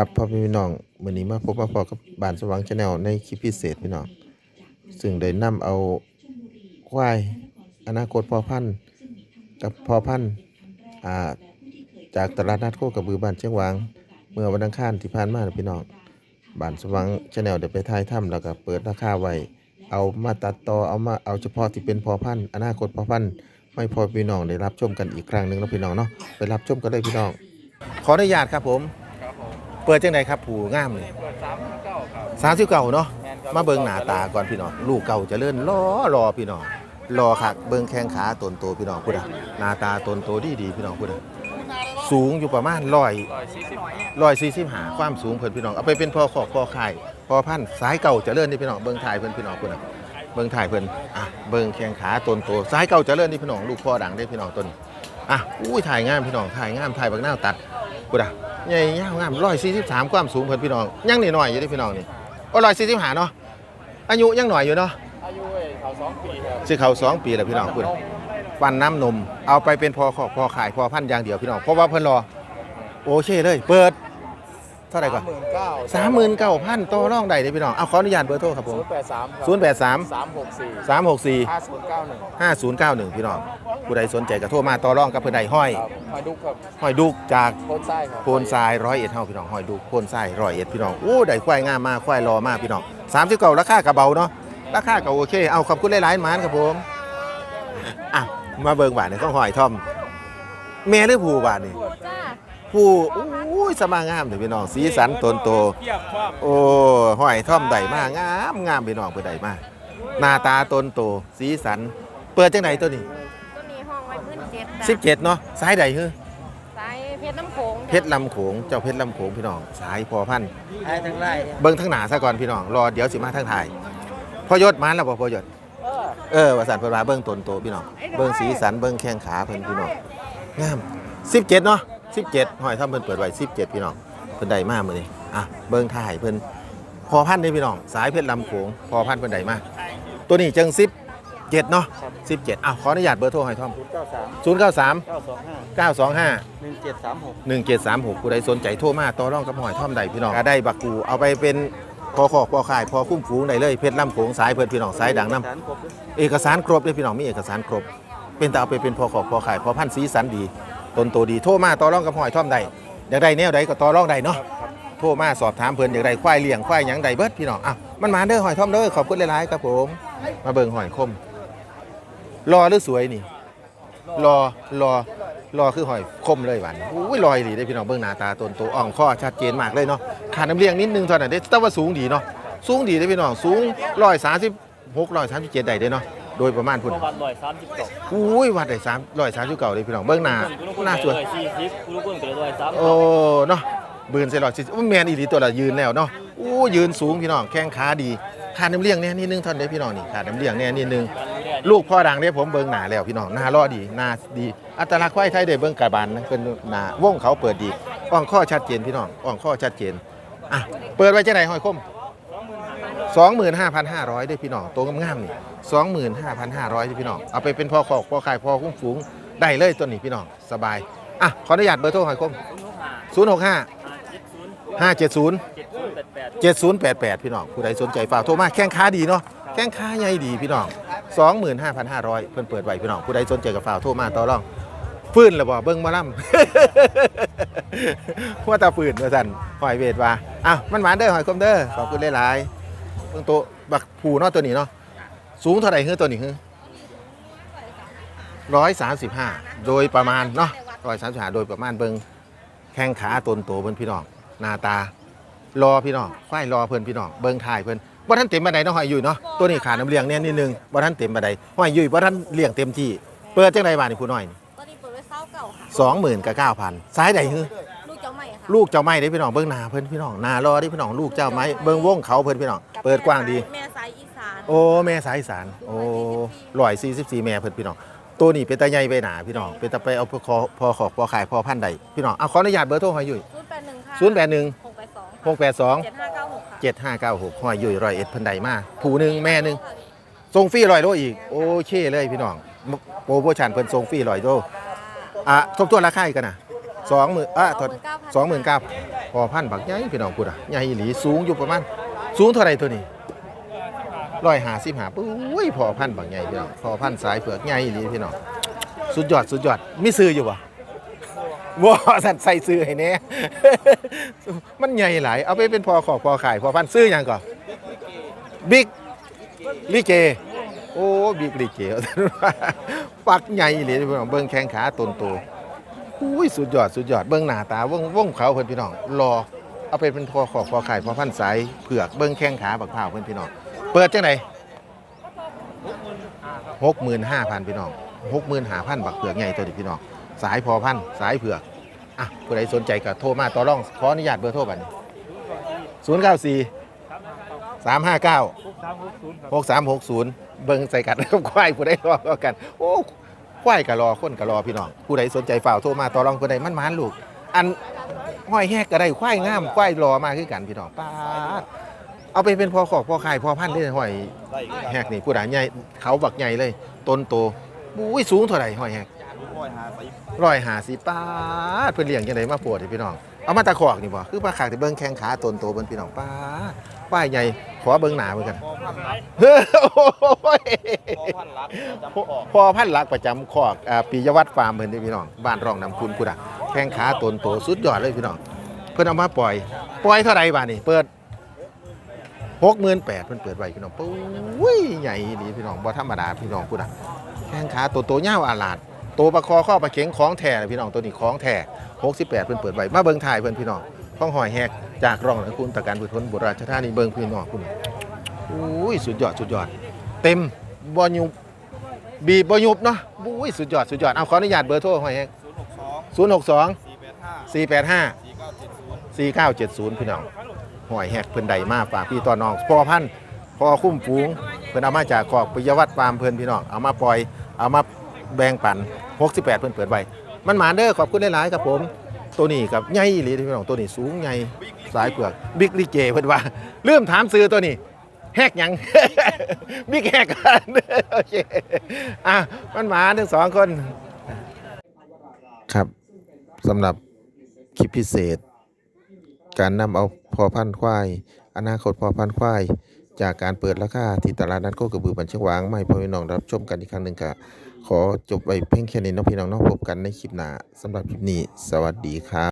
ครับพ่อพี่น้องมื้อนี้มาพบมาพอกับบ้านสว่างชาแนลในคลิปพิเศษพี่น้องซึ่งได้นำเอาควายอนาคตพ่อพันธุ์กับพ่อพันธุ์อ่าจากตลาดนัดโคกระบือบ้านเชียงหวาง เมื่อวันอังคารที่ผ่านมาพี่น้องบ้านสว่างชาแนลได้ไปถ่ายถ้ำแล้วก็เปิดราคาไว้เอามาตัดต่อเอามาเอาเฉพาะที่เป็นพ่อพันธุ์อนาคตพ่อพันธุ์ไม่พอพี่น้องได้รับชมกันอีกครั้งหนึ่งแล้วพี่น้องเนาะไปรับชมกันเลยพี่น้อง ขออนุญาตครับผม เปิดจังไดครับผูงามเลยเปิดสามเก้าครับสามสิบเก่าเนาะแนครับมาเบิ่งหน้าตาก่อนพี่น้องลูกเก่าเจะเลื่อนรอรอพี่น้องรอคักเบิ่งแข้งขาตนโตพี่น้องพูดอะหน้าตาตนโตดีดีๆพี่น้องพูดอะสูงอยู่ประมาณร้อยร้อยสี่สิบร้อยสี่สิบหาความสูงเพิ่นพี่น้องเอาไปเป็นพ่อขอกพ่อไข่พ่อพันธุ์สายเก่าเจะเลื่อนนี่พี่น้องเบิ่งถ่ายเพิ่นพี่น้องพูดอะเบิ่งถ่ายเพิ่นอะเบิ่งแข้งขาตนโตสายเก่าเจะเลื่อนนี่พี่น้องลูกพ่อดังได้พี่น้องต้นอะอุ้ยถ่ายงามพี่น้องถ่ายงามถ่ายบักหน้าวตัด พูดอะใหญ่ยาวงามร้อยสี่สิบสามความสูงเพิ่นพี่น้องยังนิดหน่อยอยู่เด้พี่น้องนี่โอ้ร้อยสี่สิบหาเนาะอายุยังหน่อยอยู่เนาะอายุเอ้ยเขาสองปีครับซื้อเขาสองปีแล้วพี่น้องคุณฟันน้ำนม เอาไปเป็นพอขอกพอขายพอพันธุ์อย่างเดียวพี่น้องเพราะว่าเพิ่นรอโอเคเลย เปิด เท่าไหร่ก่อนหมื่นเก้าสามหมื่นเก้าพันต่อรองได้เลยพี่น้องเอาขออนุญาตเบอร์โทรครับผมศูนย์แปดสามศูนย์แปดสามสามหกสี่สามหกสี่ห้าศูนย์เก้าหนึ่งห้าศูนย์เก้าหนึ่งพี่น้องผู้ใดสนใจก็โทรมาต่อรองกับเพื่อนใดห้อยครับหอยดุกครับห้อยดุกจากโพนไส้ครับโพนทรายร้อยเอ็ดเท่าพี่น้องห้อยดุกโพนทรายร้อยเอ็ดพี่น้องโอ้ได้ควายงามมากควายรอมากพี่น้องสามสิบเก้าราคากระเบาเนาะราคาก็โอเคเอาขอบคุณหลายๆหมานครับผมอะมาเบิ่งบาทนี่ต้องหอยทอมแม่หรือผู้บาทนี่จ้า ผู้อุ้ยสมางามเด้อพี่น้องสีสันตนโตเทียบความโอ้หอยท่อมใดมากงามงามพี่น้องเปิดใดมากหน้าตาตนโตสีสัน เปิดจังไหนตัวนี้ตัวนี้ห้องไว้พื้นเจ็ดจ้ะ17เนาะสายใดฮือสายเพชรน้ำโขงจ้ะเพชรลำโขงเจ้าเพชรลำโขงพี่น้องสายพอพันธุ์ไอ้ทั้งไรเบิ่งทั้งหน้าซะก่อนพี่น้องรอเดี๋ยวสิมาทั้งถ่ายพอยศมานแล้วบ่พอยศเออเออว่าสันเพิ่นว่าเบิ่งตนโตพี่น้องเบิ่งสีสันเบิ่งแข้งขาเพิ่นพี่น้องงาม17เนาะ 17หอยท่อมเพิ่นเปิดไว้17 พี่น้องเพิ่นได้มามื้อนี้อะเบิ่งถ่ายเพิ่นพอพันธุ์เด้พี่น้อง สายเพชรลำโขงพอพันธุ์เพิ่นได้มาตัวนี้จัง17เนาะ17อ้าวขออนุญาตเบอร์โทรหอยท่อมศูนย์เก้าสาม093เก้าสองห้า925หนึ่งเจ็ดสามหก1736ผู้ใดสนใจโทรมาต่อรองกับหอยท่อมใดพี่น้องก็ได้บักกูเอาไปเป็นพอขอกพอขายพอคุ้มฟูงได้เลยเพชรลำโขงสายเพิ่นพี่น้องสายดังน้สารครบด้วยำเอกสารครบเลยพี่น้องมีเอกสารครบ เป็นแต่เอาไปเป็นพอขอกพอขายพอพันธุ์สีสันดี ตนโตดีโทรมาต่อรองกับหอยท่อมใดอยากได้แนวใดก็ต่อรองได้เนาะโทรมาสอบถามเพิ่นอยากได้ควายเลี้ยงควายหยังใดเบิดพี่น้องอะมันมาเด้อหอยท่อมเด้อขอบคุณหลายๆครับผม มาเบิ่งหอยคมรอหรือสวยนี่รอรอรอคือหอยคมเลยหวานอุ้ยลอยดีได้พี่น้องเบื้องหน้าตาตนโตอ่องข้อชัดเจนมากเลยเนาะขาดน้ำเลี้ยงนิดนึงเท่านั้นได้แต่ว่าสูงดีเนาะสูงดีได้พี่น้องสูงร้อยสามสิบหกร้อยสามสิบเจ็ดได้เด้เนาะ โดยประมาณพุ่นประมาณร้อยสามสิบเก้าอุ้ยวัดได้สามร้อยสามสิบเก้าเลยพี่น้องเบื้องหน้าหน้าสวยร้อยสี่สิบคุณลูกคนเกิดร้อยสามโอ้เนาะบืนใส่ร้อยสี่สิบแมนอีหลีตัวละยืนแล้วเนาะอู้ยืนสูงพี่น้องแข้งขาดีขาดน้ำเลี้ยงเนี่ยนิดนึงเท่านั้นเด้พี่น้องนี่ขาดน้ำเลี้ยงเนี่ยนิดนึงลูกพ่อดังเนี่ยผมเบิ่งหน้าแล้วพี่น้องหน้ารอดีหน้าดี อัตลักษณ์ควายไทยได้เบิ่งกระบาลนะเป็นหน้าวงเขาเปิดดีอ่องข้อชัดเจนพี่น้องอ่องข้อชัดเจนอะเปิดไว้จะไหนหอยคม25,500ได้พี่น้องตัวงามๆนี่ 25,500ได้พี่น้องเอาไปเป็นพ่อขอกพ่อขายพ่อคุ้มฝูงได้เลยตัวนี้พี่น้องสบายอะขออนุญาตเบอร์โทรหอยคม065 570เจ็ดศูนย์แปดแปด7088 พี่น้องผู้ใดสนใจฝากโทรมาแข้งขาดีเนาะแข้งขาใหญ่ดีพี่น้อง 25,500 เพิ่นเปิดไว้พี่น้องผู้ใดสนใจกับฝากโทรมาต่อรองฟื้นแล้วบ่เบิ่งมาล่ำว่าแตาฟื้นว่าซั่นหอยเวทว่าอ้าวมันหวานเด้อหอยคมเด้อขอบคุณหลายๆเบิ่งโตะบักผูเนาะตัวนี้เนาะ สูงเท่าไหร่คือตัวนี้คือ135โดยประมาณเนาะ135โดยประมาณเบิ่งแข้งขาตนโตเพิ่นพี่น้องหน้าตารอพี่น้องควายรอเพิ่นพี่น้องเบิ่งถ่ายเพิ่นบ่ทันเต็มบันไดเนาะหอยยุ่ยเนาะตัวนี้ขาน้ำเลี้ยงเนี่ยนิดนึงบ่ทันเต็มบันไดหอยยุ่ยบ่ทันเลี้ยงเต็มที่ เปิดจังไดบาดนี่ผู้น้อยนี่ตัวนี้เปิดไว้เศร้าเก่าค่ะ20,000กับ9,000สายใดฮือลูกเจ้าใหม่ค่ะลูกเจ้าไม้เด้พี่น้องเบิ่งหน้าเพิ่นพี่น้องหน้ารอเด้พี่น้องลูกเจ้าไม้เบิ่งวงเขาเพิ่นพี่น้องเปิดกว้างดีแม่สายอีสานโอ้แม่สายอีสาน โอ้144แม่เพิ่นพี่น้องตัวนี้เป็นตาใหญ่ไปหนาพี่น้องเป็นตาไปเอาพอพอขอกพอขายพอพันธุ์ใดพี่น้องเอาขออนุญาตเบอร์โทรหอยยุ่ยศูนย์แปดหนึ่งค่ะ081หกแปดสอง682เจ็ดห้าเก้าหกค่ะ7596หอยยุ่ยร้อยเอ็ดเพิ่นใดมาผู้หนึงแม่หนึงส่งฟรีร้อยโลอีก โอเคเลยพี่น้องโปรโมชั่นเพิ่นส่งฟรีร้อยโลอะทบทวนราคาอีกกันนะสองหมื่นอะถอดสองหมื่นเก้าเก้าพอพันบักใหญ่พี่น้องพูดอะใหญ่อีหลีสูงอยู่ประมาณสูงเท่าไหร่ตัวนี้ ร้อยหาสิบหาปุ้ยพอพันบักใหญ่พี่น้องพอพันสายเผือกใหญ่อีหลีพี่น้องสุดยอดสุดยอดมีซื้ออยู่ปะบ่สัตว์ใส่ซื้อให้แน่มันใหญ่หลายเอาไปเป็นพอขอกพอขายพอพันซื้อยังก่อนบิ๊กลิเกโอ้บิ๊กลิเกปักใหญ่อีหลีพี่น้องเบิ่งแข้งขาตนโตอุ้ยสุดยอดสุดยอดเบิ้งหน้าตาวงว่งเขาเพิ่อนพี่น้องรอเอาไปเป็นพอขอบพอขายพอพันสายเผือกเบิ้งแข้งขาบักพร้าเพิ่อนพี่น้อง ปิดจังไดหกหมื่นห้าพันพี่น้องหกหมื่นห้าพันบักเผือกใหญ่ตัวนี้พี่น้อง สายพอพันสายเผือก อะผู้ใดสนใจก็โทรมาต่อรอง ขออนุญาตเบอร์โทรบัดนี้ศูนย์เก้าสี่สามห้าเก้าหกสามหกศูนย์หกสามหกศูนย์เบิ้งใส่กันกับควายผู้ใดรอก,กัน โอ้ควายก็รอคนก็รอพี่น้อง ผู้ใดสนใจฝ่ากโทรมาต่อรองผู้ใดมันมานลูก อันห้อยแหกก็ได้ควายงามควายรอมาคือกันพี่น้องป้า เอาไปเป็นพอขอกพอขายพอพันธุ์ได้ห้อยได้อีกแหกนี่ผู้ใดใหญ่เขาบักใหญ่เลย ต้นโตบุ้ยสูงเท่าไหร่ห้อยแหกร้อยหาสิบร้อยหาสิป้าดเพิ่นเลี้ยงจังไดมาปวดพี่น้องเอามาตะขอกนี่บ่คือปลาขากที่เบิ่งแข้งขาต้นโตเบิ่งพี่น้องป้าดป้ายใหญ่ขอเบิ่งหน้าเหมือนกันพอพันรักเฮ้ยโอ้ยพอพันรักจำออกพอพันหลักประจำคอกอ่าปียวัฒน์ฟาร์มเพิ่นเด้อพี่น้องบ้านรองน้ำคุณพุดะแข้งขาตนโตสุดยอดเลยพี่น้องเพิ่นเอามาปล่อย ปล่อยเท่าไหร่บาดนี้เปิด 68,000เพิ่นเปิดไว้พี่น้องปุ้ยใหญ่ดีพี่น้องบ่ธรรมดาพี่น้องพุดะแข้งขาโตโตยาวอาลาดโตประคอข้อประเข็งของแท้พี่น้องตัวนี้ของแท้68เพิ่นเปิดไว้มาเบิ่งถ่ายเพิ่นพี่น้องข้องหอยแหกจากรองน้ำคุณตะการบุตรทนบุรีราชธานีเบิ่งพี่น้องคุณอุ้ยสุดยอดสุดยอด เต็มบ่ยุบบีบบยุบเนาะบุ้ยสุดยอดสุดยอดเอาขออนุญาตเบอร์โทรหอยฮะศูนย์หกสอง062สี่แปดห้าสี่เก้าเจ็ดศูนย์พี่น้อง หอยแฮกเพิ่นใดมาฝากพี่ต่อน้องพ่อพันธุ์พ่อคุ้มฝูงเพิ่นเอามาจากขอกปิยวัฒน์ฟาร์มเพิ่นพี่น้องเอามาปล่อยเอามาแบ่งปัน68 เพิ่นเปิดไว้มันหมาเด้อขอบคุณหลายๆครับผมตัวนี้กับใหญ่อีหลีพี่น้องตัวนี้สูงใหญ่สายเปลือกบิ๊กลิเจเพิ่นว่าลืมถามซื้อตัวนี้แฮกยัง บิ๊กแฮกกันโอเคอะมันหมาทั้งสองคน ครับสำหรับคลิปพิเศษ การนำเอาพอพันธุ์ควาย อนาคตพอพันธุ์ควาย จากการเปิดราคาที่ตลาดนัดโคกระบือบัญชวางไม่พอพี่น้องรับชมกันอีกครั้งหนึ่งค่ะขอจบไว้เพียงแค่นี้น้องพี่น้องน้องพบกันในคลิปหน้าสำหรับคลิปนี้ สวัสดีครับ